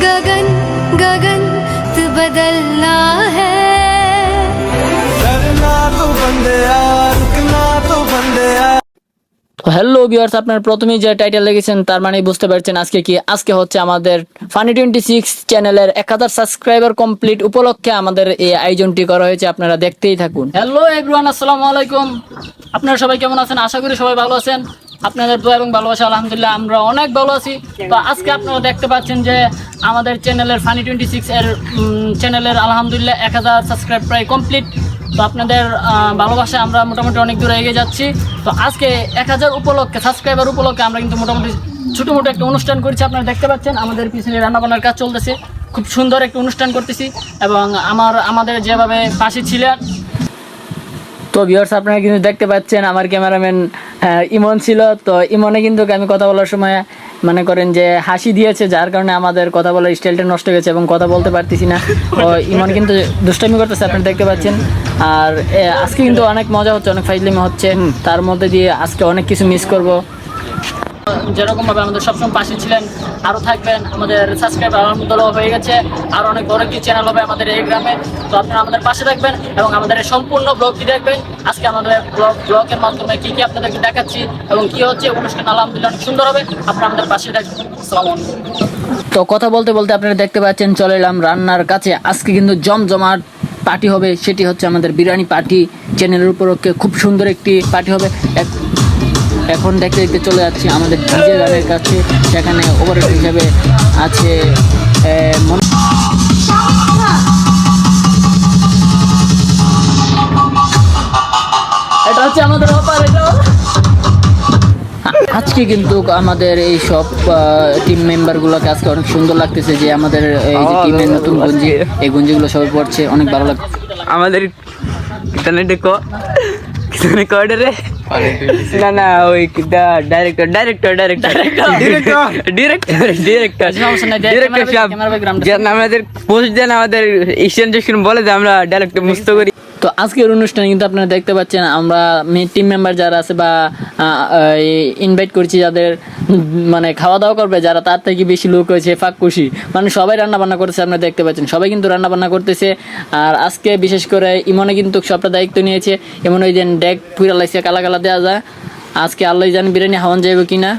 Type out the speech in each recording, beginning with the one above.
गगन गगन तू बदलना है डरना तो बंदे रुकना तो बंदे তো হ্যালো ভিউয়ার্স আপনার প্রথমেই যে টাইটেল লিখেছেন তার মানে বুঝতে পারছেন আজকে কি আজকে হচ্ছে আমাদের ফানি টোয়েন্টি সিক্স চ্যানেলের এক হাজার সাবস্ক্রাইবার কমপ্লিট উপলক্ষে আমাদের এই আয়োজনটি করা হয়েছে আপনারা দেখতেই থাকুন হ্যালো এভরিওয়ান আসসালামু আলাইকুম আপনারা সবাই কেমন আছেন আশা করি সবাই ভালো আছেন আপনাদের দোয়া এবং ভালোবাসা আলহামদুলিল্লাহ আমরা অনেক ভালো আছি। তো আজকে আপনারা দেখতে পাচ্ছেন যে আমাদের চ্যানেলের ফানি টোয়েন্টি সিক্স এর চ্যানেলের আলহামদুলিল্লাহ এক হাজার সাবস্ক্রাইব প্রায় কমপ্লিট তো আপনাদের আহ, ভালোবাসায় আমরা মোটামুটি অনেক দূরে এগিয়ে যাচ্ছি। তো আজকে এক হাজার উপলক্ষে সাবস্ক্রাইবার উপলক্ষে আমরা কিন্তু মোটামুটি ছোটো মোটো একটা অনুষ্ঠান করছি আপনারা দেখতে পাচ্ছেন। আমাদের পিছনে রান্নাবান্নার কাজ চলতেছে। খুব সুন্দর একটা অনুষ্ঠান করতেছি এবং আমার আমাদের যেভাবে পাশে ছিলেন তো ভিউয়ার্স আপনারা কিন্তু দেখতে পাচ্ছেন আমার ক্যামেরাম্যান ইমন ছিল। তো ইমনে কিন্তু আমি কথা বলার সময় মনে করেন যে হাসি দিয়েছে যার কারণে আমাদের কথা বলার স্টাইলটা নষ্ট হয়ে গেছে এবং কথা বলতে পারতেছি না। তো ইমন কিন্তু দুষ্টামি করতেছে আপনারা দেখতে পাচ্ছেন। আর আজকে কিন্তু অনেক মজা হচ্ছে অনেক ফাইজলিমি হচ্ছে। তার মধ্যে দিয়ে আজকে অনেক কিছু মিস করব। যেরকম ভাবে আমাদের সবসময় পাশে ছিলেন আরও থাকবেন। আমাদের সাবস্ক্রাইব আলহামদুলিল্লাহ হয়ে গেছে। আর অনেক বড় একটি চ্যানেল হবে আমাদের এই গ্রামে। তো আপনারা আমাদের পাশে থাকবেন এবং আমাদের সম্পূর্ণ ব্লগটি দেখবেন। আজকে আমাদের ব্লগ ব্লগের মাধ্যমে কি কি আপনাদেরকে দেখাচ্ছি এবং কি হচ্ছে, অনুষ্ঠান আলহামদুলিল্লাহ অনেক সুন্দর হবে। আপনারা আমাদের পাশে থাকবেন। আসসালামু তো কথা বলতে বলতে আপনারা দেখতে পাচ্ছেন, চলে এলাম রান্নার কাছে। আজকে কিন্তু জমজমাট পার্টি হবে, সেটি হচ্ছে আমাদের বিরিয়ানি পার্টি। চ্যানেলের উপলক্ষে খুব সুন্দর একটি পার্টি হবে। এক- এখন দেখতে দেখতে চলে যাচ্ছি আমাদের ডিজে গানের কাছে সেখানে ওভারহেড হিসাবে আছে এ, এটা হচ্ছে আমাদের অপারেটর আজকে কিন্তু আমাদের এই সব টিম মেম্বার গুলোকে আজকে অনেক সুন্দর লাগতেছে যে আমাদের এই যে টিমের নতুন গঞ্জি এই গঞ্জিগুলো সবাই পড়ছে অনেক ভালো লাগছে। আমাদের কিতনে রে? না না ওই director director director director director director সাহেব আমাদের পোস্ট দেন আমাদের এশিয়ান বলে যে আমরা ডাইরেক্টর মুস্ত করি। তো আজকের অনুষ্ঠানে কিন্তু আপনারা দেখতে পাচ্ছেন, আমরা টিম মেম্বার যারা আছে বা ইনভাইট করছি যাদের মানে খাওয়া দাওয়া করবে, যারা তার থেকে বেশি লোক হয়েছে, ফাঁক খুশি। মানে সবাই রান্না বান্না করতেছে, আপনারা দেখতে পাচ্ছেন। সবাই কিন্তু রান্না বান্না করতেছে। আর আজকে বিশেষ করে ইমনে কিন্তু সবটা দায়িত্ব নিয়েছে। এমন ওই যে ডেক পুরা লাইছে কালা কালা দেওয়া যায়। আজকে আল্লাহ জান বিরিয়ানি হাওয়ান যাইব কিনা।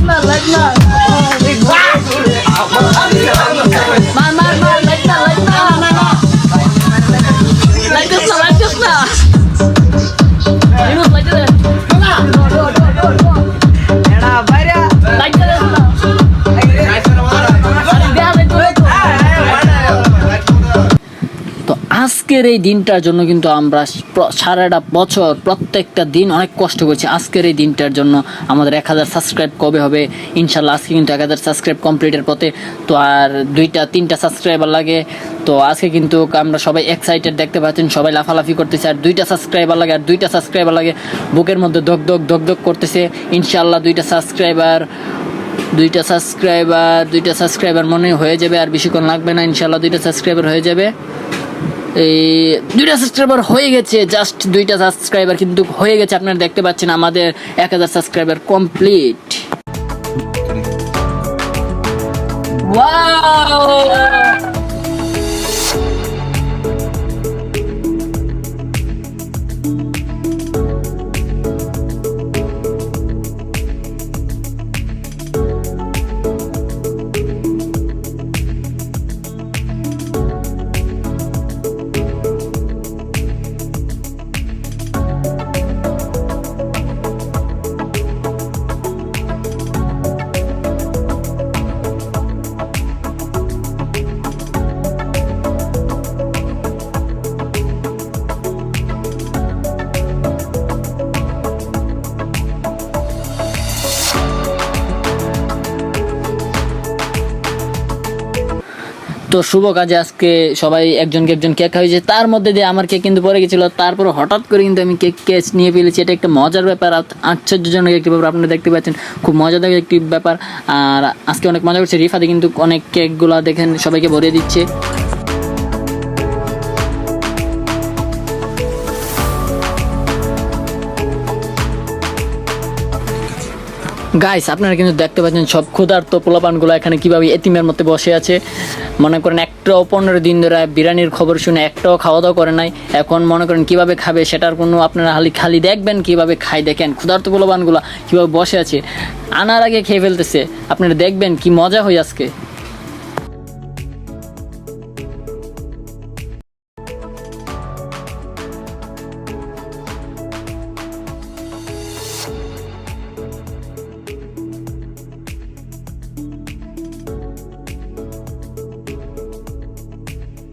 লাইট মার আজকের এই দিনটার জন্য কিন্তু আমরা সারাটা বছর, প্রত্যেকটা দিন অনেক কষ্ট করছি। আজকের এই দিনটার জন্য আমাদের এক হাজার সাবস্ক্রাইব কবে হবে? ইনশাল্লাহ আজকে কিন্তু এক হাজার সাবস্ক্রাইব কমপ্লিটের পথে। তো আর দুইটা, তিনটা সাবস্ক্রাইবার লাগে। তো আজকে কিন্তু আমরা সবাই এক্সাইটেড দেখতে পাচ্ছেন, সবাই লাফালাফি করতেছে। আর দুইটা সাবস্ক্রাইবার লাগে, আর দুইটা সাবস্ক্রাইবার লাগে। বুকের মধ্যে দগ দগ দগ দগ করতেছে। ইনশাল্লাহ দুইটা সাবস্ক্রাইবার দুইটা সাবস্ক্রাইবার দুইটা সাবস্ক্রাইবার মনে হয়ে যাবে। আর বেশিক্ষণ লাগবে না, ইনশাল্লাহ দুইটা সাবস্ক্রাইবার হয়ে যাবে। এই দুইটা সাবস্ক্রাইবার হয়ে গেছে জাস্ট দুইটা সাবস্ক্রাইবার কিন্তু হয়ে গেছে আপনারা দেখতে পাচ্ছেন আমাদের এক হাজার সাবস্ক্রাইবার কমপ্লিট ওয়াও তো শুভ কাজে আজকে সবাই একজনকে একজন কেক খাওয়াইছে। তার মধ্যে দিয়ে আমার কেক কিন্তু পড়ে গেছিল। তারপর হঠাৎ করে কিন্তু আমি কেক কেস নিয়ে ফেলেছি। এটা একটা মজার ব্যাপার। আশ্চর্যজনক একটি ব্যাপার আপনারা দেখতে পাচ্ছেন। খুব মজাদার একটি ব্যাপার। আর আজকে অনেক মজা করছে। রিফাতে কিন্তু অনেক কেকগুলো দেখেন, সবাইকে ভরিয়ে দিচ্ছে। গাইস আপনারা কিন্তু দেখতে পাচ্ছেন সব ক্ষুধার্ত পোলাপানগুলো এখানে কীভাবে এতিমের মধ্যে বসে আছে। মনে করেন একটাও পনেরো দিন ধরে বিরিয়ানির খবর শুনে একটাও খাওয়া দাওয়া করে নাই। এখন মনে করেন কীভাবে খাবে সেটার কোনো আপনারা খালি খালি দেখবেন, কীভাবে খাই দেখেন ক্ষুধার্ত পোলাপানগুলো কীভাবে বসে আছে। আনার আগে খেয়ে ফেলতেছে, আপনারা দেখবেন কি মজা হয় আজকে।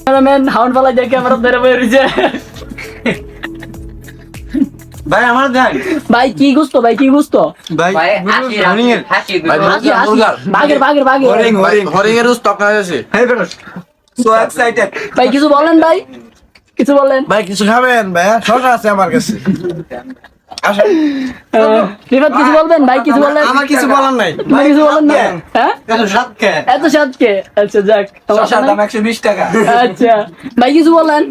ক্যামেরাম্যান হাউন ক্যামেরা ধরে ভাই আমার দেন ভাই কি গুস্ত? ভাই কি গুস্ত? ভাই বাগের বাগের বাগের। হরিণ হরিণ। হরিণের স্টক না আছে সো এক্সাইটেড ভাই কিছু বলেন ভাই? কিছু বলেন? ভাই কিছু খাবেন ভাই শশা আছে আমার কাছে। রিফাত কিছু বলবেন? ভাই কিছু বললেন আমার কিছু বলার নাই। ভাই কিছু বলেন না? হ্যাঁ? এত সাত কে এত সাতকে? আচ্ছা যাক শশার দাম একশো বিশ টাকা। আচ্ছা। ভাই কিছু বলেন?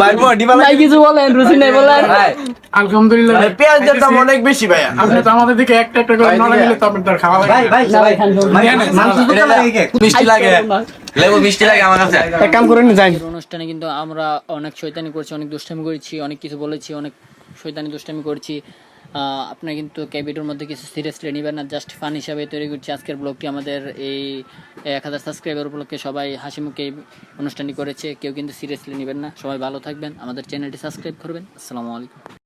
ভাই বডি বালা ভাই কিছু বলেন রুচি নেই বলেন। আলহামদুলিল্লাহ। ভাই পেঁয়াজের দাম অনেক বেশি ভাই আপনি তো আমাদের দিকে একটা একটা করে নড়া নিলে তো আপনার খাওয়া লাগে ভাই ভাই ভাই ভাই, খান, খান। ভাই মাংস দুটো লাগে মিষ্টি লাগে। লেবু মিষ্টি লাগে আমার কাছে। এক কাম করে যাই। অনুষ্ঠানে কিন্তু আমরা অনেক শৈতানি করছি অনেক দুষ্টামি করেছি অনেক কিছু বলেছি অনেক শৈতানি দুষ্টামি করছি। আপনার কিন্তু ক্যাবিটোর মধ্যে কিছু সিরিয়াসলি নেবেন না জাস্ট ফান হিসাবে তৈরি করছি আজকের ব্লগটি আমাদের এই এক হাজার সাবস্ক্রাইবার উপলক্ষে সবাই হাসি মুখে অনুষ্ঠানটি করেছে, কেউ কিন্তু সিরিয়াসলি নেবেন না। সবাই ভালো থাকবেন, আমাদের চ্যানেলটি সাবস্ক্রাইব করবেন। আসসালামু আলাইকুম।